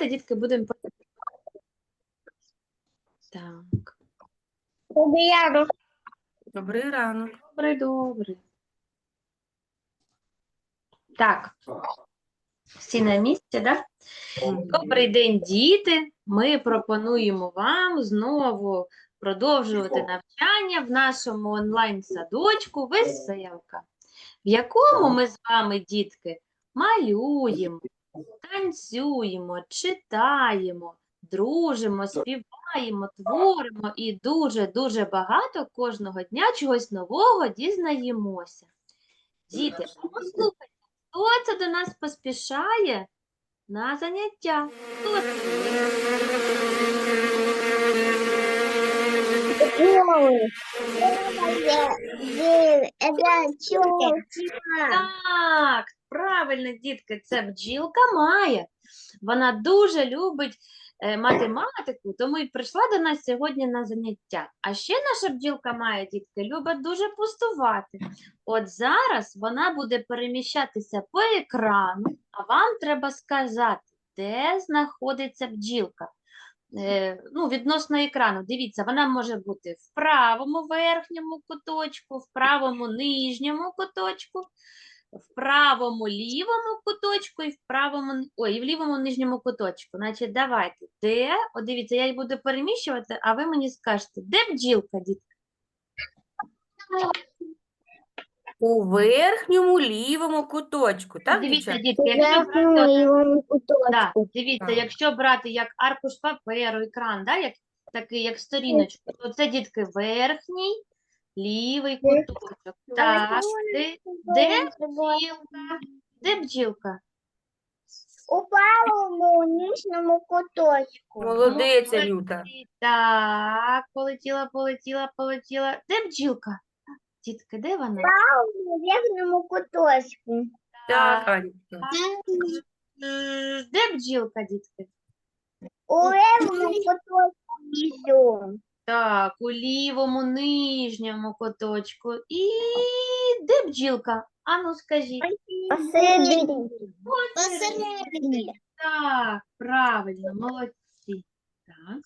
Давайте, дітки, будемо. Так, Добрий ранок. добре, добре. Так. Всі на місці, так? Добрий день, діти! Ми пропонуємо вам знову продовжувати навчання в нашому онлайн-садочку Веселка, в якому ми з вами, дітки, малюємо, танцюємо, читаємо, дружимо, співаємо, творимо і дуже-дуже багато кожного дня чогось нового дізнаємося. Діти, послухайте, хто це до нас поспішає на заняття? Хто це? Так, правильно, дітки, це бджілка Майя. Вона дуже любить е, математику, тому і прийшла до нас сьогодні на заняття. А ще наша бджілка Майя, дітки, любить дуже пустувати. От зараз вона буде переміщатися по екрану, а вам треба сказати, де знаходиться бджілка. Е, ну, відносно екрану. Дивіться, вона може бути в правому верхньому куточку, в правому нижньому куточку, в правому лівому куточку і в правому, ой, і в лівому нижньому куточку. Значить, давайте, де, от дивіться, я її буду переміщувати, а ви мені скажете, де бджілка, дітки? У верхньому лівому куточку, так, Дивіться, дівчата? дітки, якщо брати, да, куточку. дивіться, Так. якщо брати як аркуш паперу, екран, да, як, такий, як сторіночку, то це, дітки, верхній лівий куточок. Так, де, де бджілка? Де бджілка? У правому нижньому куточку. Молодець, Люта. Так, полетіла, полетіла, полетіла. Де бджілка? Дітки, де вона? У верхньому куточку. Так, Анечка. Де бджілка, дітки? У левому куточку. Так, у лівому нижньому куточку. І де бджілка? Ану, скажіть. Посередині. Посередині. Так, правильно, молодці. Так.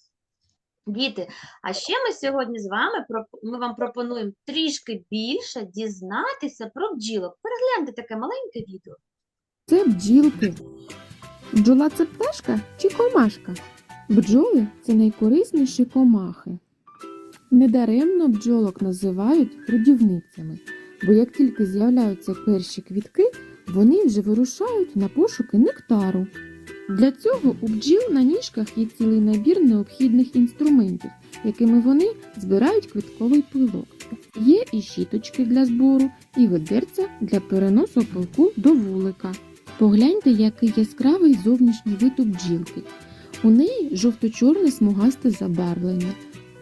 Діти, а ще ми сьогодні з вами ми вам пропонуємо трішки більше дізнатися про бджілок. Перегляньте таке маленьке відео. Це бджілки. Бджола це пташка чи комашка? Бджоли це найкорисніші комахи. Недаремно бджолок називають трудівницями, бо як тільки з'являються перші квітки, вони вже вирушають на пошуки нектару. Для цього у бджіл на ніжках є цілий набір необхідних інструментів, якими вони збирають квітковий пилок. Є і щіточки для збору, і ведерця для переносу пилку до вулика. Погляньте, який яскравий зовнішній вид у бджілки. У неї жовто-чорне смугасте забарвлення.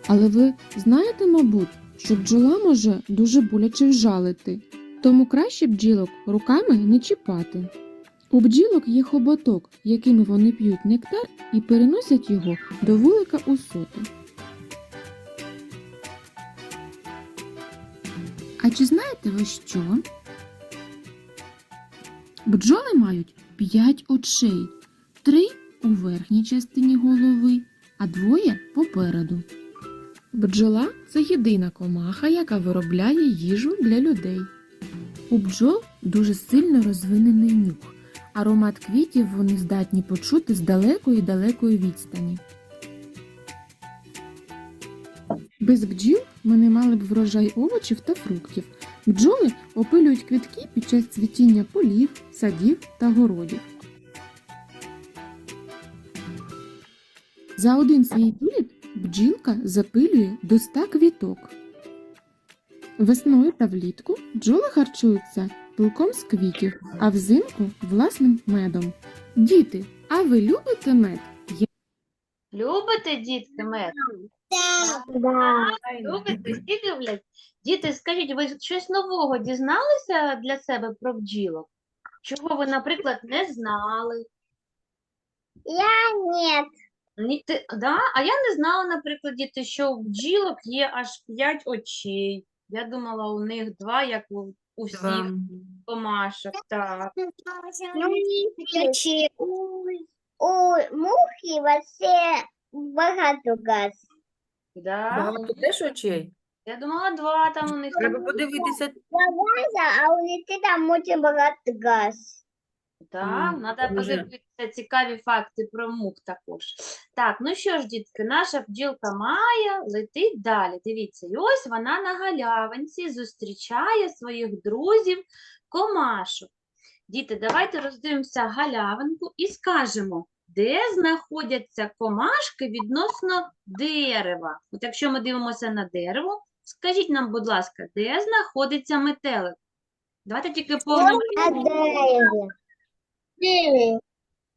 Але ви знаєте, мабуть, що бджола може дуже боляче вжалити, тому краще бджілок руками не чіпати. У бджілок є хоботок, якими вони п'ють нектар і переносять його до вулика у соти. А чи знаєте ви що? Бджоли мають п'ять очей, три у верхній частині голови, а двоє попереду. Бджола це єдина комаха, яка виробляє їжу для людей. У бджол дуже сильно розвинений нюх. Аромат квітів вони здатні почути з далекої далекої відстані. Без бджіл ми не мали б врожай овочів та фруктів. Бджоли опилюють квітки під час цвітіння полів, садів та городів. За один свій виліт бджілка запилює до 100 квіток. Весною та влітку бджоли харчуються пилком з квітів, а взимку власним медом. Діти, а ви любите мед? Любите, дітки, мед? Да. Любите, всі люблять? Діти, скажіть, ви щось нового дізналися для себе про бджілок? Чого ви, наприклад, не знали? Я нет. Ні, ти, да? А я не знала, наприклад, діти, що у бджілок є аж п'ять очей. Я думала, у них два, як у, у всіх Два. комашок. Так. Ну, не у, у мух Трохи вообще багато газ. Да? Багато теж очей. Я думала, два там у них. Треба подивитися. Два газа, а у літі там дуже багато газ. Так, М, треба дуже. подивитися цікаві факти про мух також. Так, ну що ж, дітки, наша бджілка Майя летить далі. Дивіться, і ось вона на галявинці зустрічає своїх друзів комашок. Діти, давайте роздивимося галявинку і скажемо, де знаходяться комашки відносно дерева. От якщо ми дивимося на дерево, скажіть нам, будь ласка, де знаходиться метелик? Давайте тільки по На дереві. Дереві.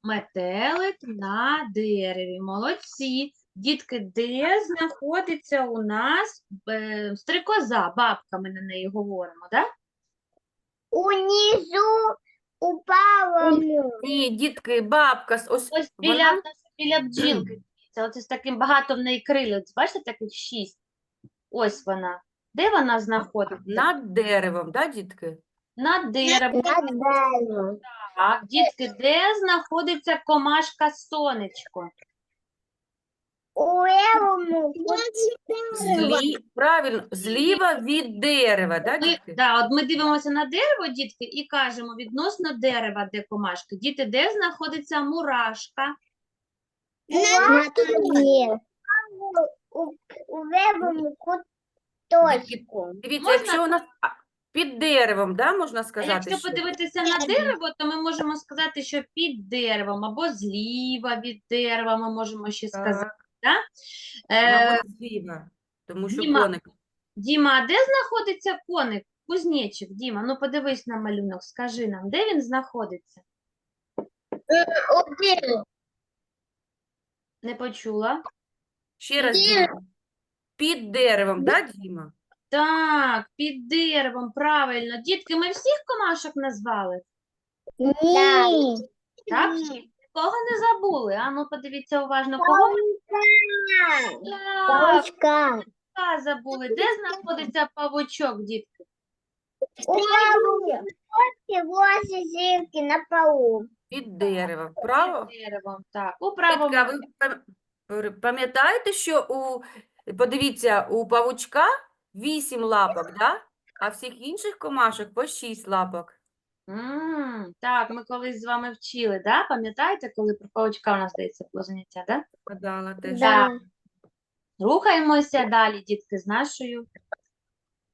Метелик на дереві. Молодці. Дітки, де знаходиться у нас е, стрикоза? Бабка, ми на неї говоримо, так? Унизу упала. Ні, дітки, бабка, с- ось Ось Вона- біля, біля бджілки. Це оце з таким багато в неї крилець. Бачите, таких шість. Ось вона. Де вона знаходиться? над деревом, да, дітки? Над деревом. На дереві. Так, дітки, де знаходиться комашка сонечко? У левому Злі... Правильно, зліва від дерева, да, Ми, дітки? да, от ми дивимося на дерево, дітки, і кажемо відносно дерева, де комашки. Діти, де знаходиться мурашка? на траві. У, у левому куточку. Дивіться, Можна- якщо у нас під деревом, да, можна сказати, якщо що? подивитися на дерево, то ми можемо сказати, що під деревом або зліва від дерева ми можемо ще сказати. Так, Е, зліва, тому що Діма, коник. Діма, а де знаходиться коник? Кузнечик, Діма, ну подивись на малюнок, скажи нам, де він знаходиться? Не почула. Ще раз. Діма. Під деревом, да, Діма? Так, під деревом, правильно. Дітки, ми всіх комашок назвали? Ні. Так? Кого не забули? А ну подивіться уважно, кого Так, Павучка. забули. Де знаходиться павучок, дітки? Возле зірки на полу. Під деревом. Право? Під деревом. Так, у правому. а ви пам- пам'ятаєте, що у, подивіться, у павучка вісім лапок, да? А всіх інших комашок по шість лапок. М, Так, ми колись з вами вчили, да? Пам'ятаєте, коли про павучка у нас здається було заняття, да? Гадала теж. Да. Рухаємося далі, дітки, з нашою.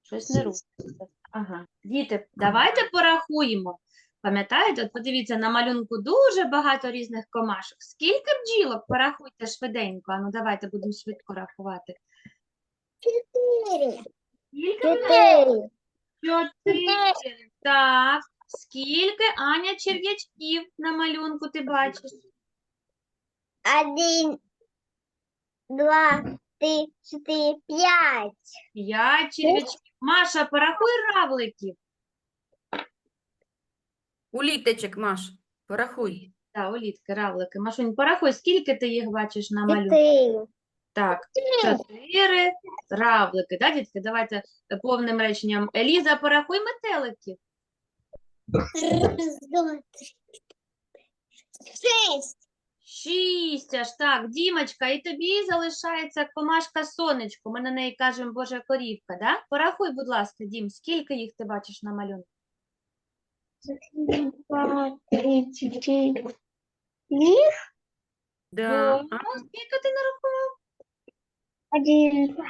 Щось не рухається. Ага. Діти, давайте порахуємо. Пам'ятаєте, от подивіться, на малюнку дуже багато різних комашок. Скільки бджілок? Порахуйте швиденько. А ну давайте будемо швидко рахувати. Чотири. Скільки в неї? Чотири. Чотири. Так. Скільки Аня черв'ячків на малюнку ти бачиш? Один, два, три, чотири, п'ять. П'ять черв'ячків. Маша, порахуй равликів. Уліточок, Маш, порахуй. Так, улітки, равлики. Машунь, порахуй, скільки ти їх бачиш на малюнку? Чотири. Так, чотири равлики. Да, дітки? Давайте повним реченням. Еліза, порахуй метеликів. Раз, два, три, шесть. Шість аж так. Дімочка, і тобі залишається комашка сонечко. Ми на неї кажемо Божа корівка, да? Порахуй, будь ласка, Дім, скільки їх ти бачиш на малюнку? Два, три, чотири. Да. О, скільки ти нарахував? Один, два.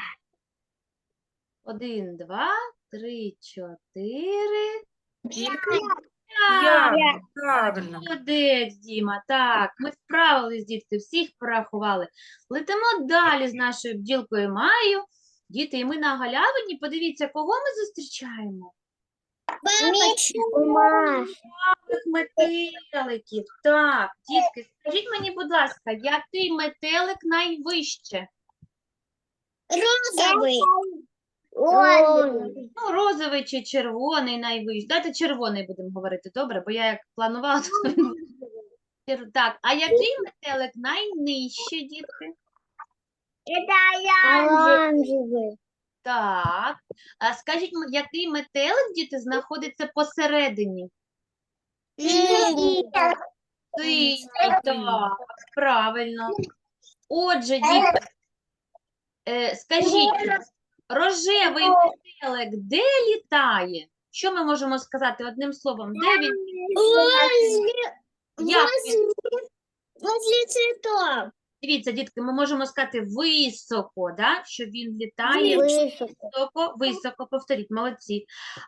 Один, два, три, чотири. П'ять. Правильно. Молодець, Діма. Так, ми справились, дітки, всіх порахували. Летимо далі з нашою бджілкою Маю. Діти, і ми на галявині. Подивіться, кого ми зустрічаємо? Малих метеликів. Так, дітки, скажіть мені, будь ласка, який метелик найвище? Розовий. Розовий. Ну, розовий чи червоний найвище. Давайте червоний будемо говорити, добре? Бо я як планувала, то чер- Так, а який метелик найнижче, дітки? Это оранжевый. Так. А скажіть, м- який метелик, діти, знаходиться посередині? Синій, так, правильно. Отже, діти, е, скажіть, рожевий метелик де літає? Що ми можемо сказати одним словом? Де він? Як він? Возле цветов. Дивіться, дітки, ми можемо сказати високо, да? що він літає високо, високо, повторіть, молодці.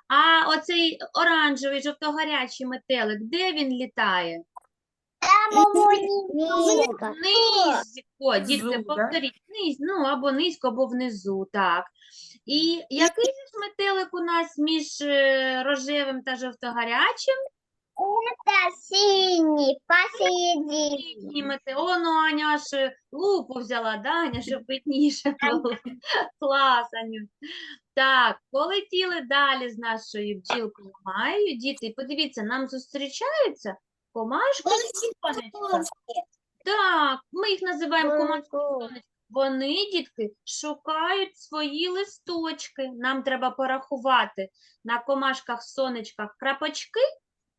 А оцей оранжевий, жовто-гарячий метелик, де він літає? Низко. Низько, дітки, да? повторіть, низ, ну або низько, або внизу, так. І який ж метелик у нас між е, рожевим та жовто-гарячим? Это синий посередине. Синій мете- О, ну Аня аж е, лупу взяла, да, Аня, щоб видніше було. Клас, Аню. Так, полетіли далі з нашою бджілкою Майєю. Діти, подивіться, нам зустрічаються комашки і сонечка. Так, ми їх називаємо комашки сонечка. Вони, дітки, шукають свої листочки. Нам треба порахувати на комашках сонечках крапочки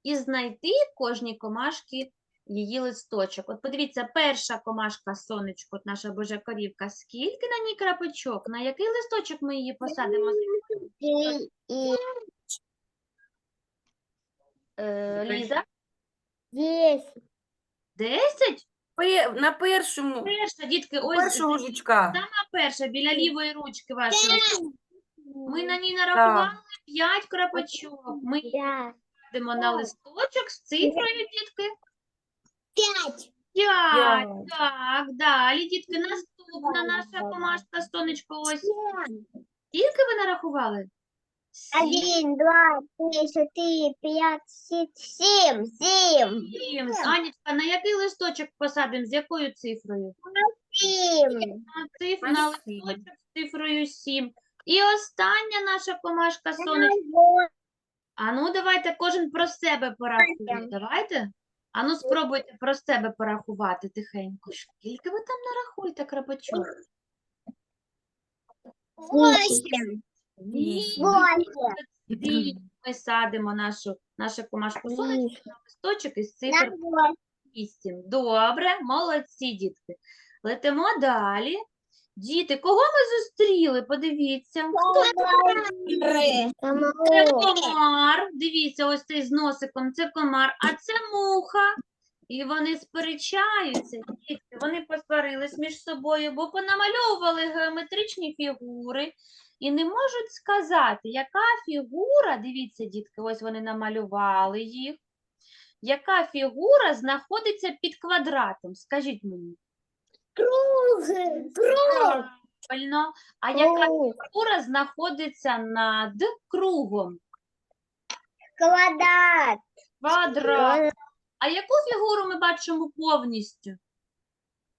і знайти кожній комашки її листочок. От подивіться, перша комашка сонечко, от наша божа корівка, скільки на ній крапочок? На який листочок ми її посадимо? Е, Ліза? Десять? Пе- На першому, Перша, дітки, ось першого жучка. сама перша, біля лівої ручки вашої. Ми на ній нарахували п'ять крапочок. Ми її Да. на листочок з цифрою, дітки. Пять. П'ять. П'ять. Так, далі, дітки, наступна наша комашка сонечко. Ось. Скільки ви нарахували? Сім. Один, два, три, четыре, пять, шесть, семь. Семь. Сім. Анічка, на який листочок посадимо? З якою цифрою? Семь. На, циф... на На листочок з цифрою 7. І остання наша комашка сонечко. А ну, давайте кожен про себе порахує. Давайте. Давайте. А ну, спробуйте про себе порахувати тихенько. Скільки ви там нарахуєте крапочок? Восемь. Вісім. Восемь. Ці Ми садимо нашу, нашу комашку сонечко на листочок із цифр 8. Добре, молодці, дітки. Летимо далі. Діти, кого ми зустріли? Подивіться. Хто це? Це комар. Дивіться, ось цей з носиком. Це комар, а це муха. І вони сперечаються. Дітки, вони посварились між собою, бо понамальовували геометричні фігури і не можуть сказати, яка фігура, дивіться, дітки, ось вони намалювали їх. Яка фігура знаходиться під квадратом? Скажіть мені. Круг. Круг. Правильно. А яка Круг. фігура знаходиться над кругом? Квадрат. Квадрат. А яку фігуру ми бачимо повністю?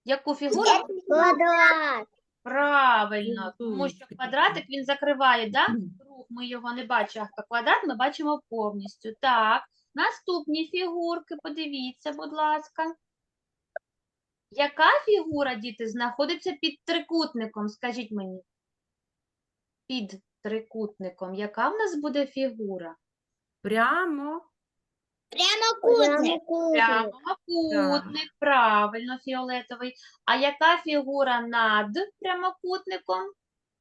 Яку фігуру? Квадрат. Правильно, тому що квадратик він закриває, да? Круг, ми його не бачимо, а квадрат ми бачимо повністю. Так, наступні фігурки, подивіться, будь ласка. Яка фігура, діти, знаходиться під трикутником? Скажіть мені. Під трикутником. Яка в нас буде фігура? Прямо. Прямокутник. Прямокутник, правильно, фіолетовий. А яка фігура над прямокутником?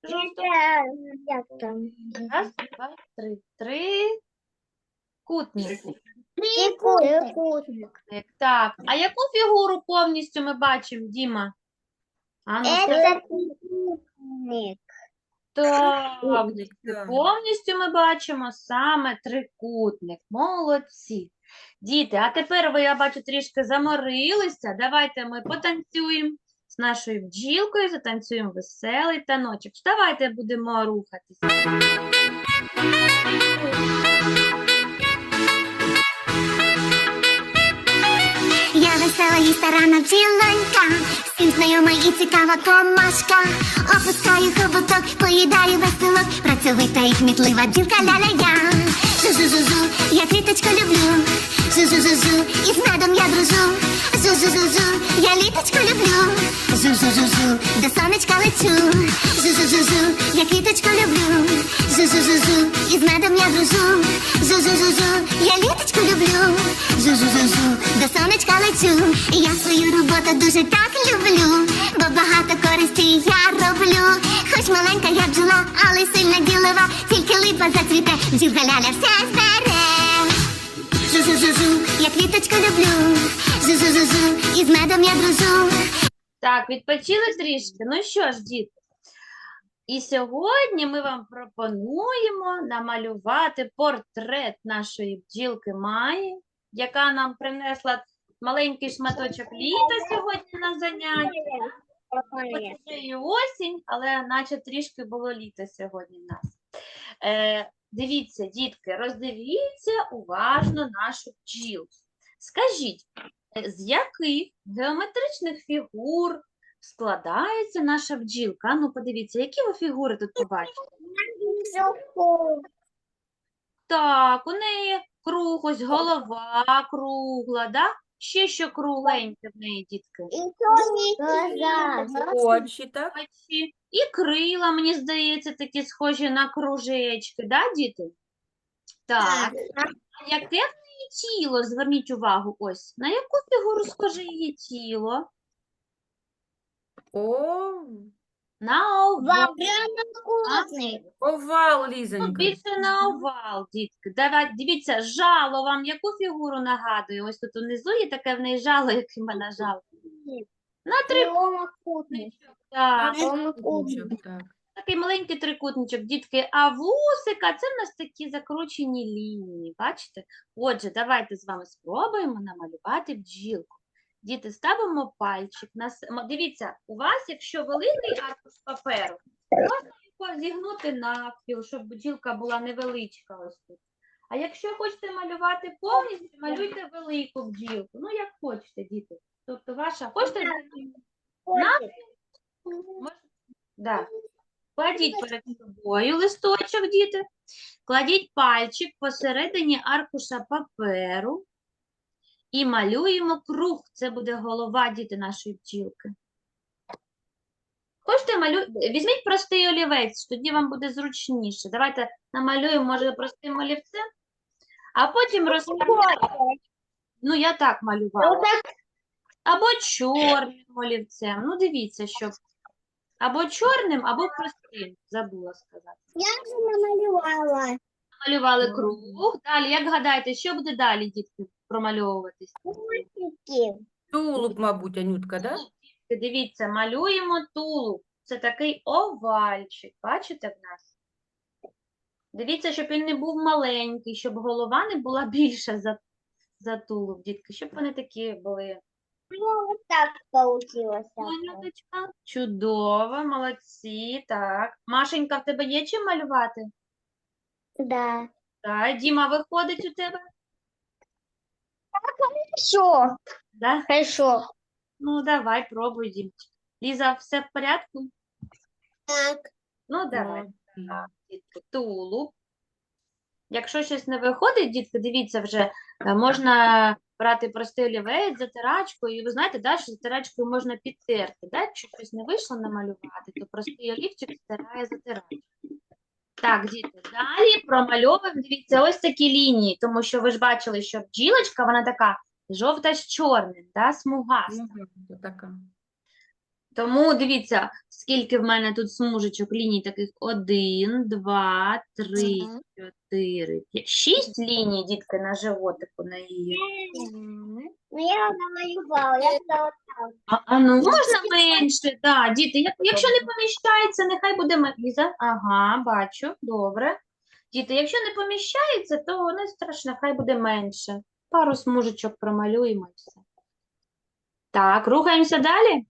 Жовтого? Як там? Раз, два, три. Три. Кутник. Трикутник. Так. А яку фігуру повністю ми бачимо, Діма? А ну, скажи. Трикутник. Так. повністю ми бачимо саме трикутник. Молодці. Діти, а тепер ви, я бачу, трішки заморилися. Давайте ми потанцюємо з нашою бджілкою, затанцюємо веселий таночок. Давайте будемо рухатися. Я весела і старана бджілонька, всім знайома і цікава комашка. Опускаю хоботок, поїдаю веселок, працьовита і кмітлива бджілка ля-ля-я. Жу-жу-жу-жу, я квіточку люблю. Зу-зу-зу-зу, і з медом я дружу. Зу-зу-зу-зу, я літочку люблю. Зу-зу-зу-зу, до сонечка лечу. Зу-зу-зу-зу, я квіточку люблю. Зу-зу-зу-зу, і з медом я дружу. Зу-зу-зу-зу, я літочку люблю. До сонечка лечу. Я свою роботу дуже так люблю, бо багато користі я роблю. Хоч маленька я бджола, але сильна ділова, тільки липа зацвіте, бджілка ляля все збере. Жу-жу-жу-жу, я квіточку люблю. Жу-жу-жу-жу, і з медом я дружу. Так, відпочили трішки. Ну що ж, діти, і сьогодні ми вам пропонуємо намалювати портрет нашої бджілки Маї, яка нам принесла маленький шматочок літа сьогодні на заняття. Хоч вже і осінь, але наче трішки було літо сьогодні в нас. Е, дивіться, дітки, роздивіться уважно нашу бджілку. Скажіть, е, з яких геометричних фігур складається наша бджілка? Ну, подивіться, які ви фігури тут побачите? Так, у неї круг, ось голова кругла, да? Ще що кругленьке в неї, дітки. Очі, так? Очі. І крила, мені здається, такі схожі на кружечки, да, діти? Так. А яке в неї тіло? Зверніть увагу, ось. На яку фігуру схоже її тіло? О, На овал. Прямокутный. овал, Ну, Лізонька. більше на овал, дітки. Давай, дивіться, жало вам яку фігуру нагадує? Ось тут унизу є таке в неї жало, яке в мене жало. На трикутничок. Так, так. такий маленький трикутничок, дітки. А вусика це в нас такі закручені лінії. Бачите? Отже, давайте з вами спробуємо намалювати бджілку. Діти, ставимо пальчик. На... Дивіться, у вас, якщо великий аркуш паперу, можна його зігнути навпіл, щоб бджілка була невеличка ось тут. А якщо хочете малювати повністю, малюйте велику бджілку. Ну, як хочете, діти. Тобто ваша, хочете Мож- Да. Кладіть перед собою листочок, діти. Кладіть пальчик посередині аркуша паперу і малюємо круг. Це буде голова діти нашої бджілки. Хочете малю... Візьміть простий олівець, тоді вам буде зручніше. Давайте намалюємо, може, простим олівцем, а потім розкажемо. Ну, я так малювала. Або чорним олівцем. Ну, дивіться, щоб або чорним, або простим. Забула сказати. Я же намалевала. Малювали круг. Далі, як гадаєте, що буде далі, дітки, промальовуватись? Тулуб, мабуть, Анютка, да? Дивіться, малюємо тулуб. Це такий овальчик. Бачите в нас? Дивіться, щоб він не був маленький, щоб голова не була більша за, за тулуб, дітки, щоб вони такі були. Ну, вот так получилось. Поняточка. Чудово, молодці. Так. Машенька, в тебе є чим малювати? Да. Так, Діма виходить у тебе? Хорошо. Да? Хорошо. Ну, давай, пробуй, Дімчик. Ліза, все в порядку? Так. Ну, давай. Так, дітки, тулуб. Якщо щось не виходить, дітки, дивіться вже, е, можна брати простий олівець, затирачкою, і ви знаєте, да, що затирачкою можна підтерти, да? Якщо щось не вийшло намалювати, то простий олівчик стирає затирачкою. Так, діти, далі промальовуємо, дивіться, ось такі лінії, тому що ви ж бачили, що бджілочка, вона така жовта з чорним, да, смугаста. Мгм, така. Тому дивіться, скільки в мене тут смужечок ліній таких. Один, два, три, чотири, п'ять. Шість ліній, дітки, на животику на її. Ну, я намалевала. Я стала А, а ну можна менше, да, діти. як- Якщо не поміщається, нехай буде ме- Ліза. Ага, бачу, добре. Діти, якщо не поміщається, то не страшно, хай буде менше. Пару смужечок промалюємо і все. Так, рухаємося далі.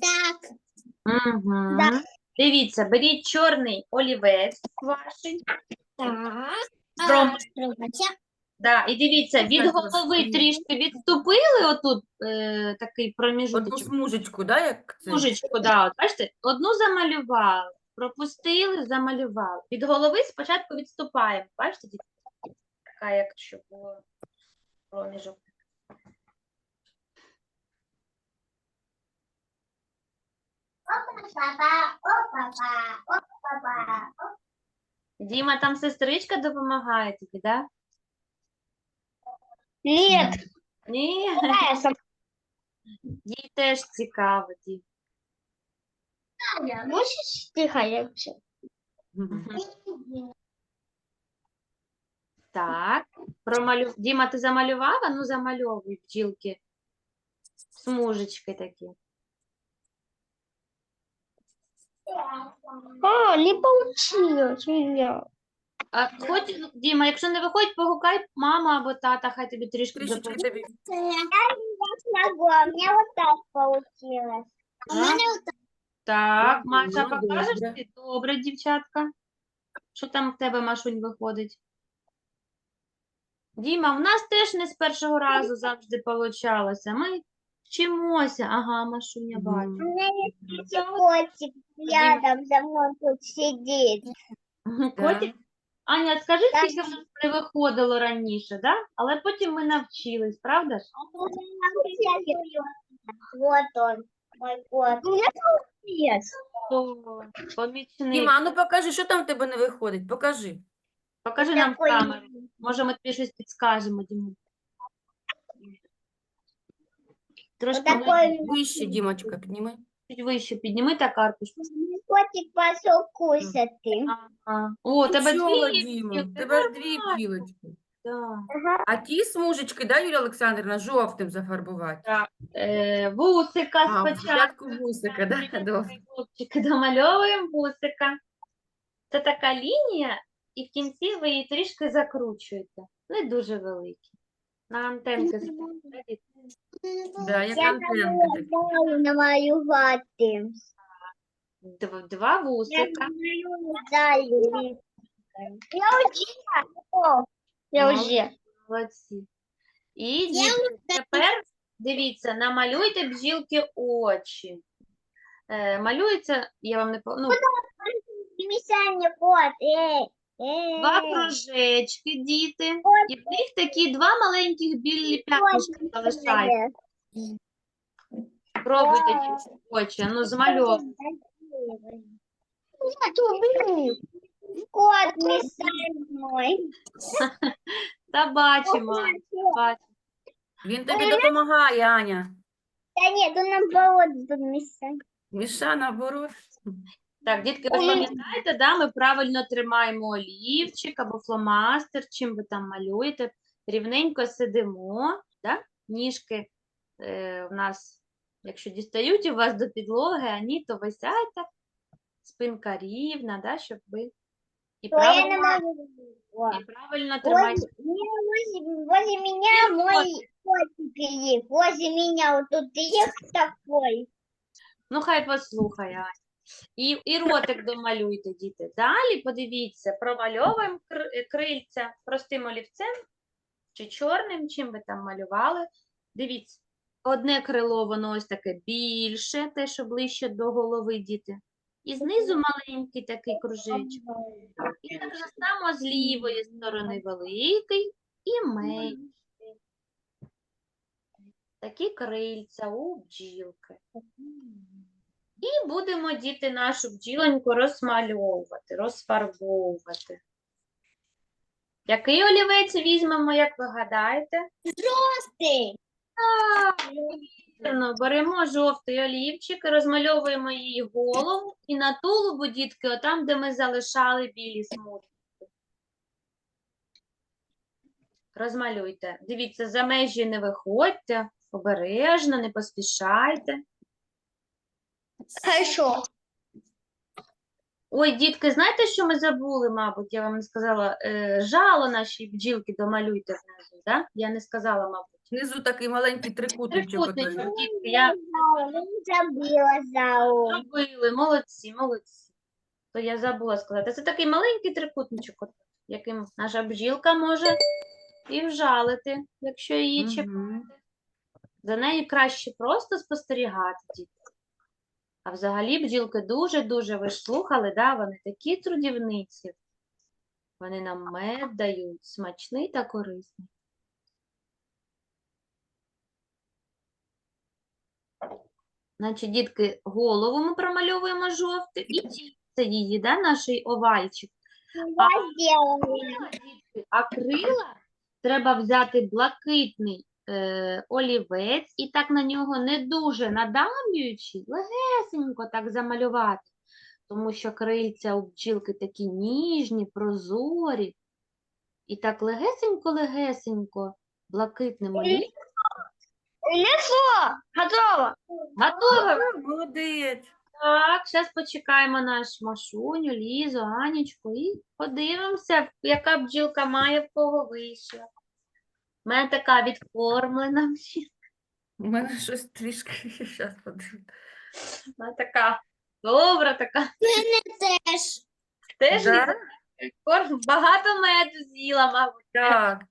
Так. Угу. Да. Дивіться, беріть чорний олівець ваш. Так. Пром- Пробачте. Да, і дивіться, від голови трішки відступили отут е, такий Одну проміжуточок. смужечку, да, як це? Смужечку, да, от, бачите, одну замалювали, пропустили, замалювали. Від голови спочатку відступаємо. Бачите, дітки? така, як щоб було проміжок. Папа, о, папа, о, папа. Діма, там сестричка допомагає тобі, да? Нет, Ні, їй теж цікаво. Ді. Можешь тихо, я вообще? Так, промалю... Діма, ти замалював? А ну замальовуй бджілки. Смужечки такі. А, не получилось у. А, хоч, Діма, якщо не виходить, погукай маму або тата, хай тобі трішки Трішечки допоможе. тобі. Я смогу, а у меня вот так получилось. Да? Так, Ага, Маша, покажеш ти? Добре, дівчатка. Що там в тебе, Машунь, виходить? Діма, в нас теж не з першого разу завжди получалося. Ми вчимося. Ага, Машуня, бачу. У меня есть котик рядом за мной тут сидит. Котик? Аня, скажи, Так. скільки в нас не виходило раніше, да? Але потім ми навчились, правда ж? Вот он, мой кот. У меня получилось. О, помічник. Діма, а ну покажи, що там в тебе не виходить. Покажи. Покажи нам камеру. Може, ми тобі щось підскажемо, Діму. Трошки Вот такой Вище, Дімочка, підніми. чуть вище підніми так аркуш. котик пошел кушать. Ага. О, тебе Нічого, дві Діма, тебе ж дві бджілочки. Да. А ті смужечки, да, Юлія Олександрівна, жовтим зафарбувати? Е, вусика А, спочатку. спочатку вусика, да? Добре. Хлопчики, домальовуємо вусика. Це така лінія, і в кінці ви її трішки закручуєте. Не дуже великі. На антенки ставите. Да, Я антенка. така. знаю намалювати. Дв- Два Я вусика. Я уже. О, Я уже. Молодці. І дітки, тепер дивіться, намалюйте бджілки очі. Е, малюється, я вам не по- ну, Мішання кот. Ей, два кружечки, діти, і в них такі два маленьких білі п'ятнишки залишаються. Пробуйте дітки, очі, ну змальовуйте. Кот мешает. Та бачимо, бачимо. Він тобі допомагає, Аня. Да нет, он наоборот мешает. Міша, наоборот. Так, дітки, ви пам'ятаєте, да, ми правильно тримаємо олівчик або фломастер, чим ви там малюєте. Рівненько сидимо, да? ніжки е, у нас, якщо дістають у вас до підлоги, а ні, то ви сядьте, спинка рівна, да, щоб ви і То правильно, і правильно Возле, тримайте. возле, возле меня мой котик есть. Возле меня вот тут есть такой. Ну, хай послухає. Аня. І, і ротик домалюйте, діти. Далі, подивіться, промальовуємо крильця простим олівцем чи чорним, чим ви там малювали. Дивіться, одне крило, воно ось таке більше, те, що ближче до голови, діти. І знизу маленький такий кружечок. І так само з лівої сторони великий і менший. Такі крильця у бджілки. Будемо, діти, нашу бджілоньку розмальовувати, розфарбовувати. Який олівець візьмемо, як ви гадаєте? Так, вірно, беремо жовтий олівчик, розмальовуємо її голову і на тулубу, дітки, отам, де ми залишали білі смужки. Розмалюйте. Дивіться, за межі не виходьте, обережно, не поспішайте. Хорошо. Ой, дітки, знаєте, що ми забули, мабуть, я вам не сказала, е, жало нашій бджілки домалюйте внизу, да? Я не сказала, мабуть. Внизу такий маленький трикутничок. Дітки, я Забыла зау. зробили, молодці, молодці. То я забула сказати. Це такий маленький трикутничок, от, яким наша бджілка може і вжалити, якщо її Мгм. чіпати. За нею краще просто спостерігати, діти. А взагалі бджілки дуже-дуже, ви ж слухали, да? вони такі трудівниці. Вони нам мед дають, смачний та корисний. Значить, дітки, голову ми промальовуємо жовтим і тільце її, да, наш овальчик. Дітки, А крила треба взяти блакитний е, олівець і так на нього не дуже надавлюючи, легесенько так замалювати, тому що крильця у бджілки такі ніжні, прозорі. І так легесенько-легесенько блакитним олівцем. Лесо, готово. Готово? Молодець. Так, зараз почекаємо наш Машуню, Лізу, Анічку і подивимося, яка бджілка має в кого вийшла. У мене така відкормлена жінка. У мене щось трішки. Зараз подивлюсь. у мене така добра, така. Теж. Теж Да? Корм, багато меду з'їла, мабуть. Так.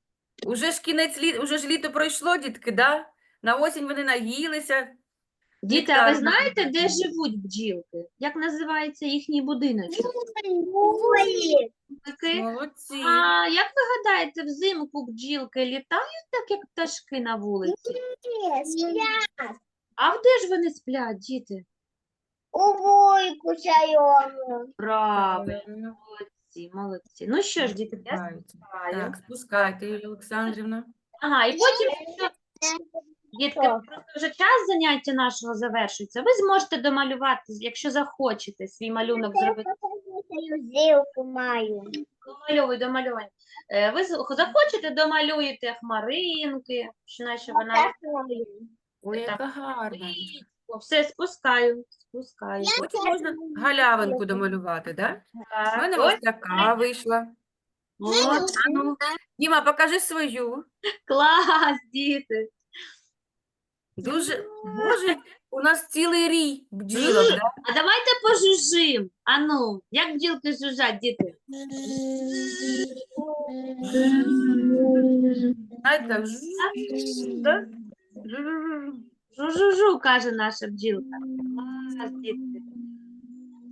Уже ж кінець літа, уже ж літо пройшло, дітки, да? На осінь вони наїлися. Діти, а ви знаєте, де живуть бджілки? Як називається їхній будиночок? Молодці. А як ви гадаєте, взимку бджілки літають так, як пташки на вулиці? А де ж вони сплять, діти? у войку чайову. Правильно, Правильно. молодці, молодці. Ну що ж, діти, я Спускаються. спускаю. Так, спускайте, Юлія Олександрівна. Ага, і потім, якщо, дітки, просто вже час заняття нашого завершується, ви зможете домалювати, якщо захочете, свій малюнок зробити. Зилку маю. Домальовуй, домальовуй. Е, Ви з- захочете, домалюєте хмаринки, що наче вона Ой, яка гарна. О, все спускаю, спускаю. Потім можна галявинку домалювати, так? У Так, мене ось ось така вийшла. от, А ну, Діма, покажи свою. клас, діти. Дуже, боже, у нас цілий рій бджілок, да? А давайте пожужжим. Ану, як бджілки жужжать, діти? Знаєте, так, жу- да? Жу-жу-жу. Жу-жу-жу, каже наша бджілка. Клас, дітки.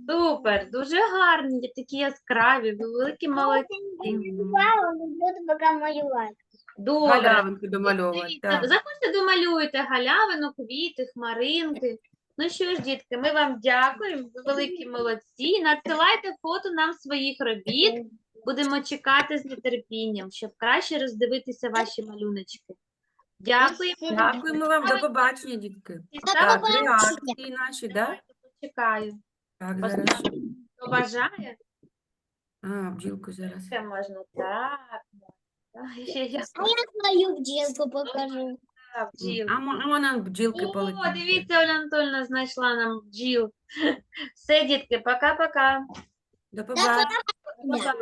Супер, дуже гарні, такі яскраві, ви великі молодці. Мало, не буду пока малювати. Добре. Галявинку домальовувати. Дивіться, Так. Заходьте домалюйте галявину, квіти, хмаринки. Ну що ж, дітки, ми вам дякуємо, ви великі молодці. Надсилайте фото нам своїх робіт. Будемо чекати з нетерпінням, щоб краще роздивитися ваші малюночки. Дякуємо. Дякуємо вам, до побачення, дітки. Так, побачення. реакції наші, так? Чекаю. Так, Вас зараз. Хто бажає, А, бджілку зараз. це можна так. так. Я А я свою бджілку покажу. так, бджіл. А мо- а вона бджілки О, дивіться, Оля Анатольовна знайшла нам бджіл. Все, дітки, пока-пока. До побачення. Пока.